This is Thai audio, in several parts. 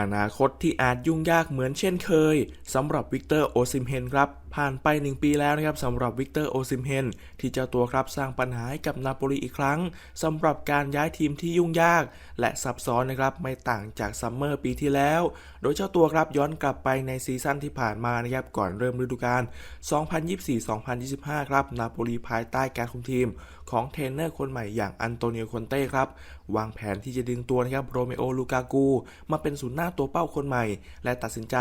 อนาคตที่อาจยุ่งยากเหมือนเช่นเคยสำหรับวิกเตอร์โอซิมเฮนครับ ผ่านไป 1 ปีแล้วนะครับสำหรับวิกเตอร์โอซิมเฮนที่เจ้าตัวครับสร้างปัญหาให้กับนาโปลีอีกครั้งสำหรับการย้ายทีมที่ยุ่งยาก และซับซ้อนนะครับไม่ต่างจากซัมเมอร์ปีที่แล้ว โดยเจ้าตัวครับย้อนกลับไปในซีซั่นที่ผ่านมานะครับก่อนเริ่มฤดูกาล 2024-2025 ครับนาโปลีภายใต้การคุมทีมของเทรนเนอร์คนใหม่อย่างอันโตนิโอคอนเต้ครับวางแผนที่จะดึงตัวนะครับโรเมโอลูกากูมาเป็นศูนย์หน้าตัวเป้าคนใหม่ และตัดสินใจ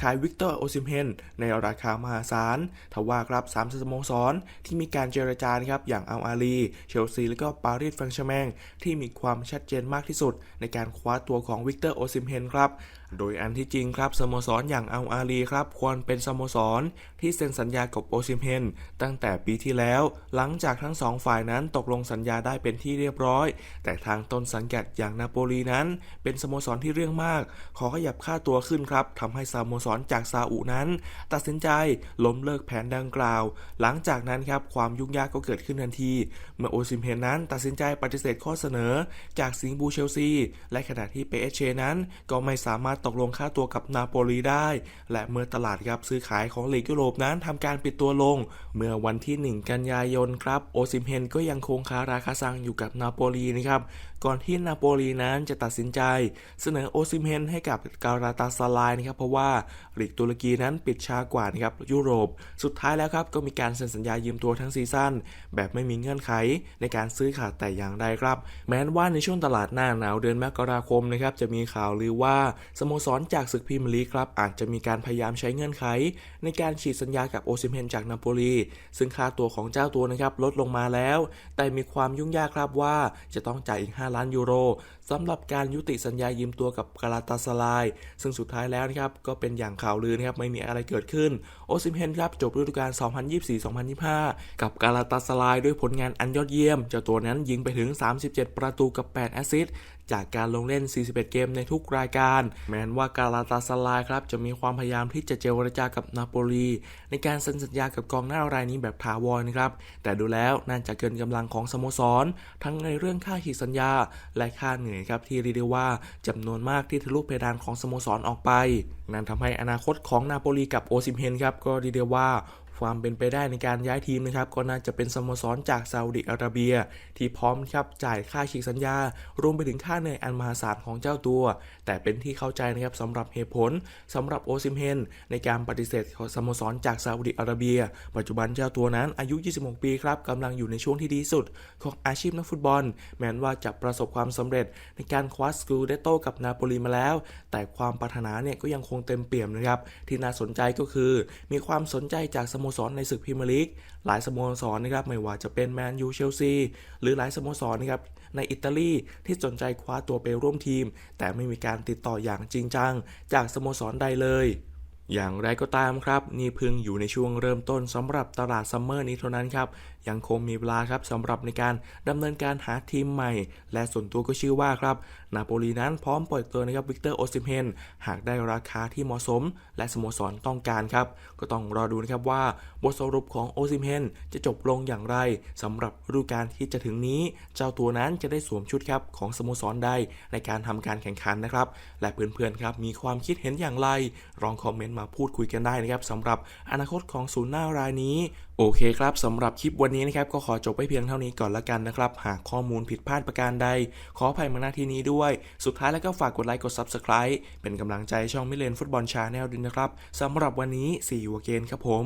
ขายวิกเตอร์โอซิมเฮนในราคามหาศาลทว่าครับสามสโมสรที่มีการเจรจาครับอย่างอัลอาลีเชลซี และก็ปารีสแฟรงก์แชร์แมงที่มีความชัดเจนมากที่สุด ในการคว้าตัวของวิกเตอร์โอซิมเฮนครับโดยอันที่จริงครับสโมสรอย่างอัลอาลีครับควรเป็นสโมสรที่เซ็นสัญญากับโอซิมเฮนตั้งแต่ปีที่แล้ว หลังจากทั้งสองฝ่ายนั้นตกลงสัญญาได้เป็นที่เรียบร้อย แต่ทางต้นสังกัดอย่างนาโปลีนั้น เป็นสโมสรที่เรื่องมาก ขอขยับค่าตัวขึ้นครับทำให้สโมสรจากซาอุนั้น ตัดสินใจล้มเลิกแผนดังกล่าว หลังจากนั้นครับความยุ่งยากก็เกิดขึ้นทันที เมื่อโอซิมเฮนนั้น ตัดสินใจปฏิเสธข้อเสนอ จากสิงบูเชลซี และขณะที่เปเอเชนั้นก็ไม่สามารถตกลงค่าตัวกับนาโปลีได้ และเมื่อตลาดครับซื้อขายของลีกยุโรปนั้นทำการปิดตัวลง เมื่อวันที่ 1 กันยายนครับโอซิมเฮนก็ยังคงคาราคาซังอยู่กับนาโปลีนะครับก่อนที่นาโปลีนั้นจะตัดสินใจ เสนอโอซิมเฮนให้กับการาตาซาลายนะครับเพราะว่าลีกตุรกีนั้นปิดช้ากว่านะครับยุโรป สุดท้ายแล้วครับก็มีการเซ็นสัญญายืมตัวทั้งซีซั่นแบบไม่มีเงื่อนไขในการซื้อขาดแต่อย่างใดครับ แม้ว่าในช่วงตลาดหน้าหนาวเดือนมกราคมนะครับจะมีข่าวลือว่าสโมสรจากศึกพรีเมียร์ลีกครับอาจจะมีการพยายามใช้เงื่อนไข ในการฉีดสัญญากับโอซิเฮนจากนาโปลี ซึ่งค่าตัวของเจ้าตัวนะครับลดลงมาแล้ว แต่มีความยุ่งยากครับว่าจะต้องจ่ายอีก 5 ล้านยูโรสำหรับการยุติสัญญายืมตัวกับกาลาตาสลาย ซึ่งสุดท้ายแล้วนะครับก็เป็นอย่างข่าวลือนะครับไม่มีอะไรเกิดขึ้น โอซิเฮนครับจบฤดูกาล 2024-2025 กับกาลาตาสลายด้วยผลงานอันยอดเยี่ยม เจ้าตัวนั้นยิงไปถึง 37 ประตูกับ 8 แอสซิสต์ จากการลงเล่น 41 เกมในทุกรายการ แม้นว่ากาลาตาสลายครับจะมีความพยายามที่จะเจรจากับนาโปลีในการเซ็นสัญญากับกองหน้ารายนี้แบบถาวรนะครับ แต่ดูแล้วน่าจะเกินกำลังของสโมสร ทั้งในเรื่องค่าขีดสัญญา และค่าเหนื่อยครับที่เรียกได้ว่าจำนวนมากที่ทะลุเพดานของสโมสรออกไป นั่นทำให้อนาคตของนาโปลีกับโอซิมเฮนครับก็เรียกได้ว่า ความเป็นไปได้ในการย้ายทีมนะครับก็น่าจะเป็นสโมสรจากซาอุดิอาระเบีย ที่พร้อมครับจ่ายค่าฉีกสัญญา รวมไปถึงค่าเหนื่อยอันมหาศาลของเจ้าตัว แต่เป็นที่เข้าใจนะครับสำหรับเหตุผลสำหรับโอซิมเฮนในการปฏิเสธสโมสรจากซาอุดิอาระเบีย ปัจจุบันเจ้าตัวนั้นอายุ 26 ปีครับกำลังอยู่ในช่วงที่ดีสุด ของอาชีพนักฟุตบอล แม้นว่าจะประสบความสำเร็จในการคว้าสกูเดโตกับนาโปลีมาแล้ว แต่ความปรารถนาเนี่ยก็ยังคงเต็มเปี่ยมนะครับที่น่าสนใจก็คือ มีความสนใจจากสโมสรในศึกพรีเมียร์ลีกหลายสโมสรนะครับไม่ว่าจะเป็นแมนยูเชลซีหรือหลายสโมสรนะครับในอิตาลีที่สนใจคว้าตัวไปร่วมทีม แต่ไม่มีการติดต่ออย่างจริงจัง จากสโมสรใดเลย อย่างไรก็ตามครับ นี่เพิ่งอยู่ในช่วงเริ่มต้นสำหรับตลาดซัมเมอร์นี้เท่านั้นครับ ยังคงมีเวลาครับสำหรับในการดำเนินการหาทีมใหม่ และส่วนตัวก็เชื่อว่าครับ นาโปลีนั้นพร้อมปล่อยตัวนะครับวิกเตอร์โอซิมเฮนหากได้ราคาที่เหมาะสม และสโมสรต้องการครับ ก็ต้องรอดูนะครับว่าบทสรุปของโอซิมเฮนจะจบลงอย่างไรสำหรับฤดูกาลที่จะถึงนี้ เจ้าตัวนั้นจะได้สวมชุดครับของสโมสรใดในการทำการแข่งขันนะครับ และเพื่อนๆครับมีความคิดเห็นอย่างไรลองคอมเมนต์มาพูดคุยกันได้นะครับสำหรับอนาคตของศูนย์หน้ารายนี้โอเคครับสำหรับคลิปวันนี้นะครับก็ขอจบไปเพียงเท่านี้ก่อนละกันนะครับ หากข้อมูลผิดพลาดประการใด ขออภัยมาณที่นี้ด้วย สุดท้ายแล้วก็ฝากกดไลค์กด Subscribe เป็นกำลังใจช่องมิเลนฟุตบอลชาแนลด้วยนะครับสำหรับวันนี้สี่วเกนครับผม